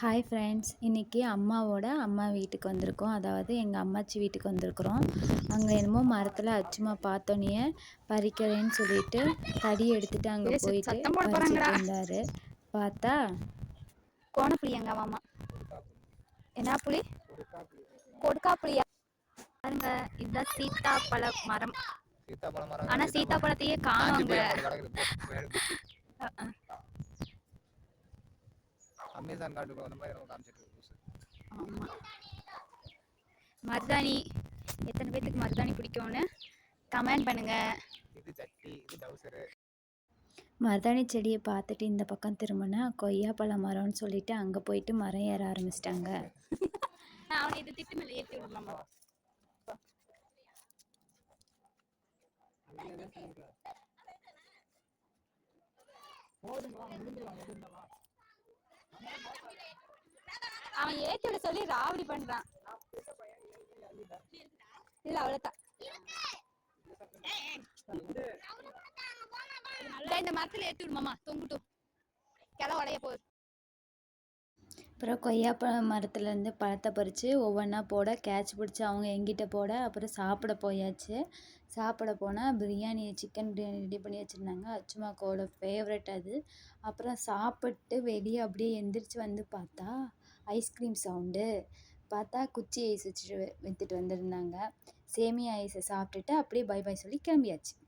Hi friends இன்றைக்கி அம்மாவோட அம்மா வீட்டுக்கு வந்திருக்கோம். அதாவது எங்கள் அம்மாச்சி வீட்டுக்கு வந்திருக்குறோம். அங்கே என்னமோ மரத்தில் அச்சுமா பார்த்தோன்னே பறிக்கிறேன்னு சொல்லிட்டு தடி எடுத்துட்டு அங்கே போயிட்டு பறிச்சிட்டு. இருந்தாரு பார்த்தா? கோணப்புளி எங்க மாமா. என்ன புளி கொடுக்கா புளியா? பாருங்க இதுதான் சீத்தாப்பழ மரம். சீத்தாப்பழ மரம் ஆனா சீத்தாப்பழத்தையே காணுங்க அமேசான் காட்டுக்குள்ள வந்த மாதிரி எனக்கு காமிச்சிட்டு இருக்கு மருதாணி. எத்தனை பேத்துக்கு மருதாணி பிடிக்கும்னு கமெண்ட் பண்ணுங்க. இது சட்டி இது டவுசரு. மருதாணி செடியை பார்த்துட்டு இந்த பக்கம் திரும்பினா கொய்யாப்பழ மரம்னு சொல்லிட்டு அங்கே போயிட்டு மரம் ஏற ஆரம்பிச்சிட்டாங்க. அவனை இது திட்டு மேல ஏற்றி விடலாமா? அவன் ஏத்தி விட சொல்லி ராவடி பண்றான். இல்ல அவ்வளவுதான். இந்த மரத்துல ஏத்தி விடுமாமா தொங்குட்டும் போது உடைய போகுது. அப்புறம் கொய்யாப்பழம் மரத்துலேருந்து பழத்தை பறித்து ஒவ்வொன்றா போட கேட்ச் பிடிச்சி அவங்க எங்கிட்ட போட அப்புறம் சாப்பிட போயாச்சு. சாப்பிட போனால் பிரியாணி சிக்கன் பிரியாணி ரெடி பண்ணி வச்சுருந்தாங்க. அச்சுமாக்கோட ஃபேவரட் அது. அப்புறம் சாப்பிட்டு வெளியே அப்படியே எந்திரிச்சு வந்து பார்த்தா ஐஸ்கிரீம் சவுண்டு பார்த்தா குச்சி ஐஸ் வச்சுட்டு விற்றுட்டு வந்திருந்தாங்க. சேமியா ஐஸை சாப்பிட்டுட்டு அப்படியே பை பை சொல்லி கிளம்பியாச்சு.